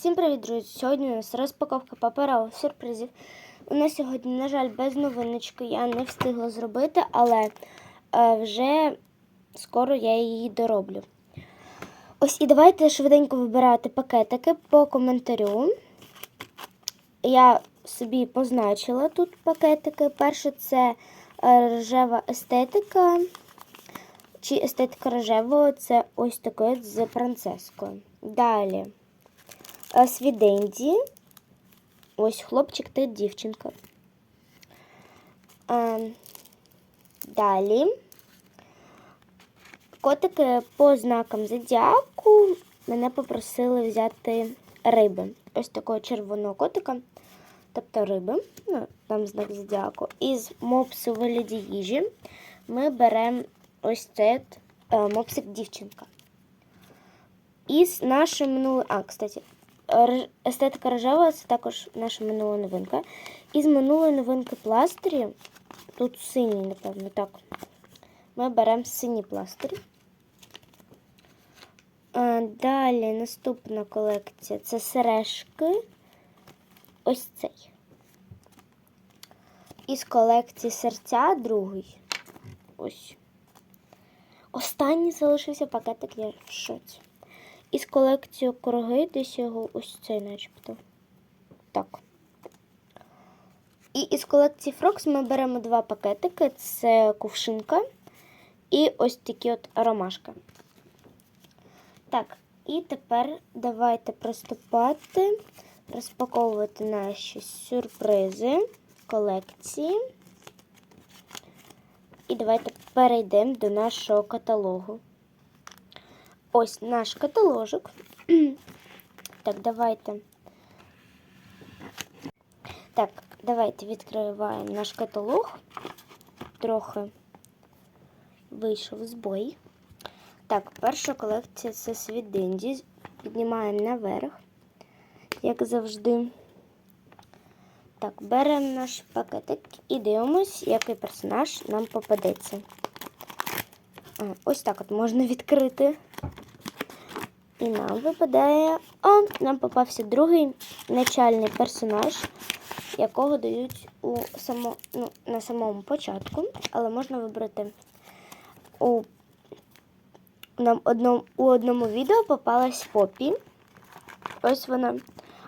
Всім привіт, друзі! Сьогодні у нас розпаковка паперових сюрпризів. У нас сьогодні, на жаль, без новиночки я не встигла зробити, але е, вже скоро я її дороблю. Ось і давайте швиденько вибирати пакетики по коментарю. Я собі позначила тут пакетики. Перше це е, рожева естетика. Чи естетика рожевого це ось от з принцескою. Далі Свіденді. Ось хлопчик та дівчинка. Е, Далі. Котики по знакам зодіаку мене попросили взяти риби. Ось такого червоного котика, тобто риби, ну, там знак зодіаку. Із мопсу вигляді їжі ми беремо ось цей е, мопсик дівчинка. Із нашої минулої. А, кстати, естетика рожева це також наша минула новинка. Із минулої новинки пластирі, тут синій, напевно, так. Ми беремо сині пластирі. Е, Далі наступна колекція це сережки. Ось цей. Із колекції серця другий. Ось. Останній залишився пакетик, я в шоці. Із колекції круги десь його ось цей начебто. Так. І із колекції Фрокс ми беремо два пакетики: це кувшинка і ось такі от ромашка. Так, і тепер давайте приступати, розпаковувати наші сюрпризи колекції. І давайте перейдемо до нашого каталогу. Ось наш каталожок. Так, давайте. Так, давайте відкриваємо наш каталог. Трохи вийшов збой. Так, перша колекція це світ Денді. Піднімаємо наверх, як завжди. Так, беремо наш пакетик і дивимось, який персонаж нам попадеться. Ось так от можна відкрити. І нам випадає. О, нам попався другий начальний персонаж, якого дають у само, ну, на самому початку, але можна вибрати у нам одному, у одному відео попалась Попі. Ось вона.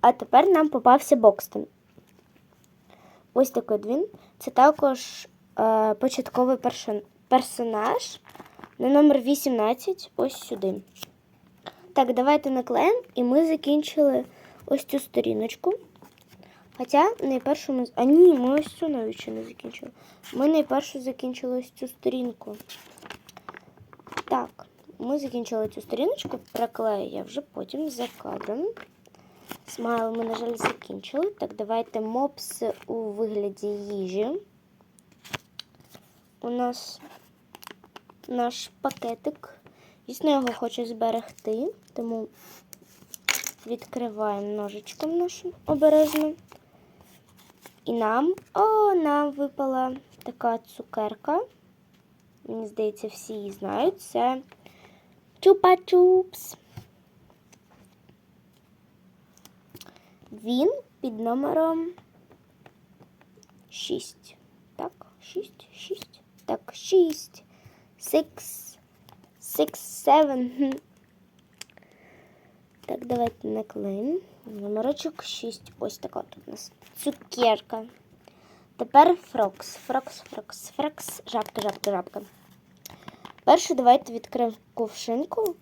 А тепер нам попався Бокстон. Ось такий він. Це також е, початковий першон- персонаж на номер 18 ось сюди. Так, давайте наклеїмо, і ми закінчили ось цю сторіночку. Хоча найпершу ми. А ні, ми ось цю навіть ще не закінчили. Ми найпершу закінчили ось цю сторінку. Так, ми закінчили цю сторіночку, приклею я вже потім за кадром. Смайл ми, на жаль, закінчили. Так, давайте мопс у вигляді їжі. У нас наш пакетик. Дійсно, його хочу зберегти, тому відкриваємо ножичком нашим обережно. І нам, о, нам випала така цукерка. Мені здається, всі її знають. Це Чупа-чупс. Він під номером 6. Так, 6, 6. Так, 6. 6. 6, 7. Так, давайте наклеїмо. Номерочок 6. Ось така от у нас цукерка. Тепер фрокс. Фрокс, фрокс, фрокс. Жабка, жабка, жабка. Перше давайте відкриємо ковшинку.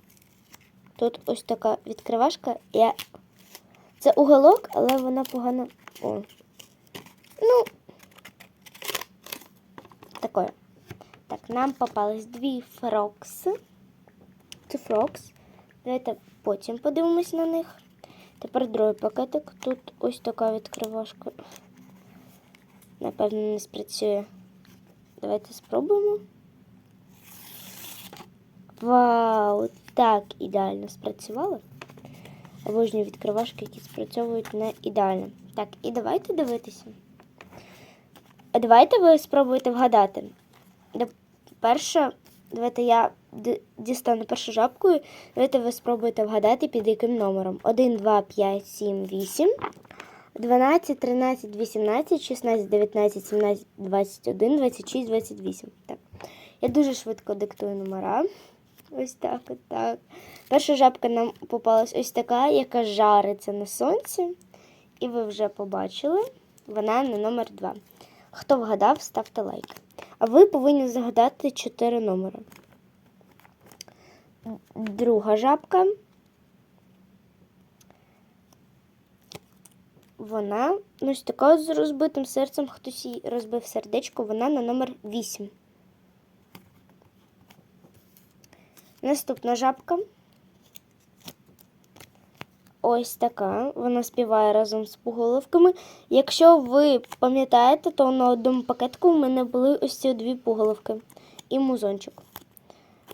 Тут ось така відкривашка. Я... Це уголок, але вона погано. О. Ну, такое. Так, нам попались дві фрокси. Це фрокс. Давайте потім подивимось на них. Тепер другий пакетик. Тут ось така відкривашка. Напевно, не спрацює. Давайте спробуємо. Вау! Так ідеально спрацювало. Обожнюю відкривашки, які спрацьовують не ідеально. Так, і давайте дивитися. А Давайте ви спробуєте вгадати. Перше, давайте я дістану першу жабкою. Давайте ви спробуєте вгадати, під яким номером. 1, 2, 5, 7, 8, 12, 13, 18, 16, 19, 17, 21, 26, 28. Так. Я дуже швидко диктую номера. Ось так, от так. Перша жабка нам попалась ось така, яка жариться на сонці. І ви вже побачили, вона на номер 2. Хто вгадав, ставте лайк. А ви повинні загадати 4 номери. Друга жабка. Вона ну, ось така з розбитим серцем, хтось їй розбив сердечко, вона на номер 8. Наступна жабка. Ось така. Вона співає разом з пуголовками. Якщо ви пам'ятаєте, то на одному пакетку в мене були ось ці дві пуголовки і музончик.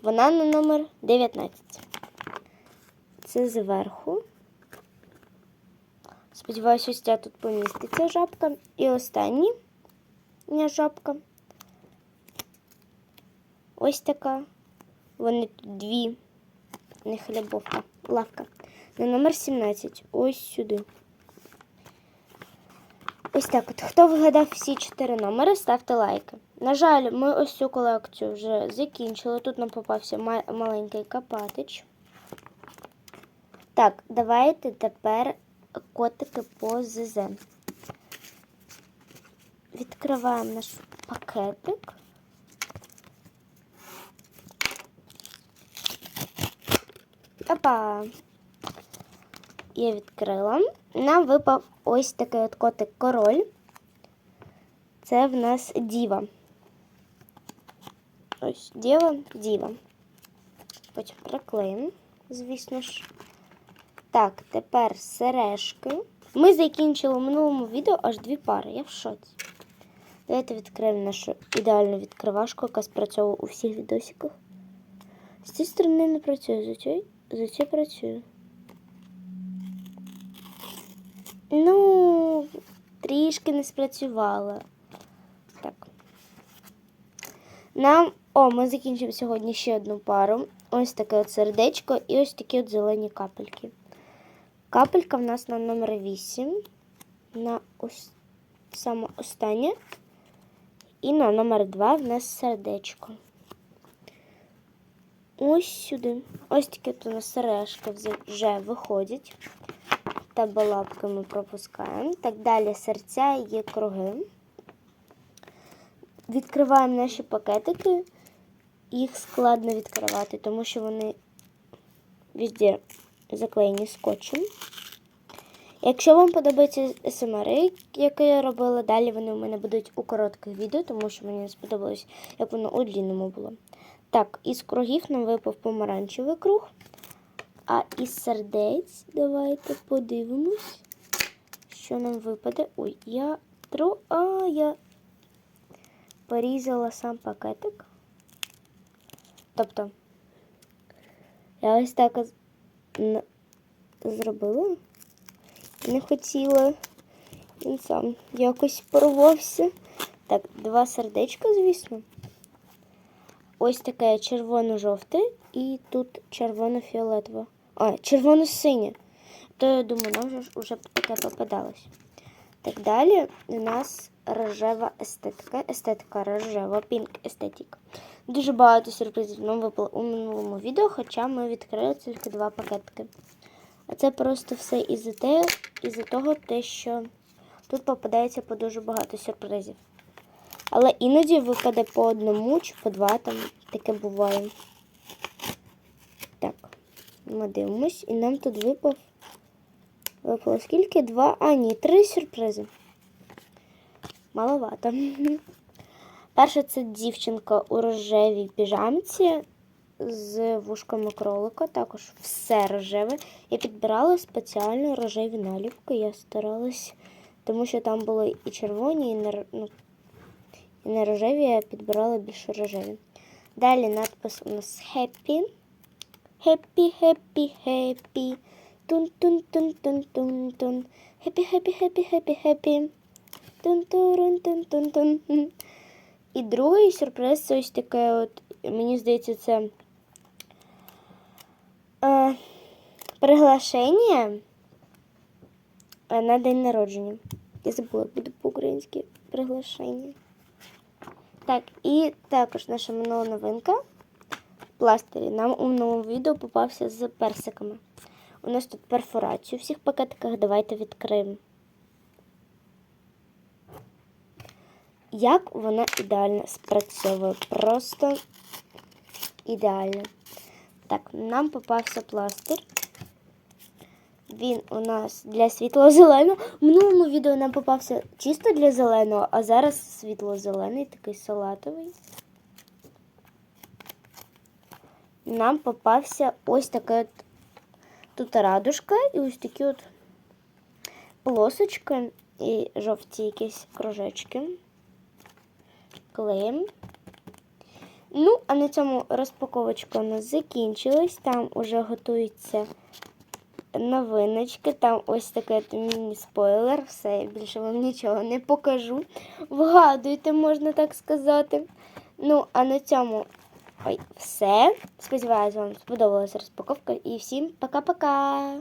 Вона на номер 19. Це зверху. Сподіваюсь, ось ця тут поміститься жабка. І остання жабка. Ось така. Вони тут дві. Не хлібовка, лавка. На номер 17. Ось сюди. Ось так от. Хто вигадав всі чотири номери, ставте лайки. На жаль, ми ось цю колекцію вже закінчили. Тут нам попався маленький капатич. Так, давайте тепер котики по ЗЗ. Відкриваємо наш пакетик. Опа! Я відкрила. Нам випав ось такий от котик король. Це в нас діва. Ось діва, діва. Потім приклеїмо, звісно ж. Так, тепер сережки. Ми закінчили в минулому відео аж дві пари. Я в шоці. Давайте відкриємо нашу ідеальну відкривашку, яка спрацьовує у всіх відосиках. З цієї сторони не працює, за цією, працює. Ну, трішки не спрацювала. Так. Нам. О, ми закінчимо сьогодні ще одну пару. Ось таке от сердечко і ось такі от зелені капельки. Капелька в нас на номер 8. На ось саме останнє. І на номер 2 в нас сердечко. Ось сюди. Ось такі от у нас сережки вже- виходять. Та балапки пропускаємо. Так далі серця є круги. Відкриваємо наші пакетики. Їх складно відкривати, тому що вони везде заклеєні скотчем. Якщо вам подобаються СМРи, які я робила, далі вони у мене будуть у коротких відео, тому що мені сподобалось, як воно у длинному було. Так, із кругів нам випав помаранчевий круг. А із сердець давайте подивимось, що нам випаде. Ой, я тро. А, я порізала сам пакетик. Тобто, я ось так зробила. Не хотіла. Він сам якось порвався. Так, два сердечка, звісно. Ось таке червоно-жовте і тут червоно-фіолетове. А, червоно-синє. То я думаю, нам вже, вже таке попадалось. Так далі у нас рожева естетика. Естетика рожева, пінк естетик. Дуже багато сюрпризів нам випало у минулому відео, хоча ми відкрили тільки два пакетики. А це просто все із-за те, із-за того, те, що тут попадається по дуже багато сюрпризів. Але іноді випаде по одному чи по два, там таке буває. Так, ми дивимось, і нам тут випав. Випало скільки? Два. А, ні, три сюрпризи. Маловато. Перша це дівчинка у рожевій піжамці з вушками кролика. Також все рожеве. Я підбирала спеціально рожеві наліпки. Я старалась, тому що там були і червоні, і не, ну, і не рожеві, я підбирала більше рожеві. Далі надпис у нас Happy. Happy, happy, happy. Тун-тун-тун-тун-тун-тун. Happy, happy, happy, happy, happy. Тун-турун-тун-тун-тун. І другий сюрприз це ось таке от, мені здається, це е, приглашення е, на день народження. Я забула, буде по-українськи приглашення. Так, і також наша минула новинка пластирі. Нам у минулому відео попався з персиками. У нас тут перфорація у всіх пакетиках. Давайте відкриємо. Як вона ідеально спрацьовує. Просто ідеально. Так, нам попався пластир. Він у нас для світло-зеленого. В минулому відео нам попався чисто для зеленого, а зараз світло-зелений, такий салатовий. Нам попався ось така от тут радужка і ось такі от полосочки і жовті якісь кружечки. Клеїмо. Ну, а на цьому розпаковочка у нас закінчилась. Там уже готується новиночки. Там ось такий міні-спойлер. Все, більше вам нічого не покажу. Вгадуйте, можна так сказати. Ну, а на цьому ой, все. Сподіваюсь, вам сподобалася розпаковка. І всім пока-пока!